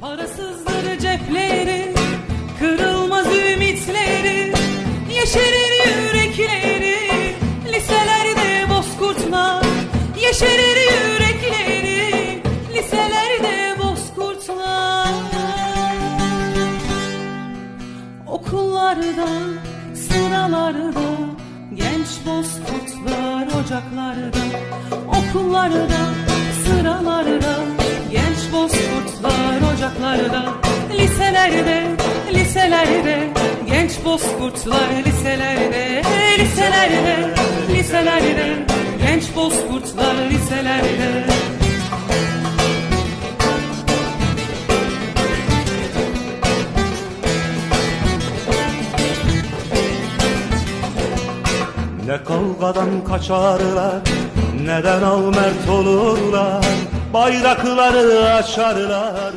Parasızdır cepleri, kırılmaz ümitleri, yeşerir yürekleri, liselerde bozkurtlar, yeşerir yürekleri, liselerde bozkurtlar. Okullarda, sıralarda, genç bozkurtlar ocaklarda. Okullarda, sıralarda, ocaklarda. Liselerde, liselerde, genç bozkurtlar liselerde, liselerde, liselerde, genç bozkurtlar liselerde. Ne kavgadan kaçarlar Neden al mert olurlar Bayrakları açarlar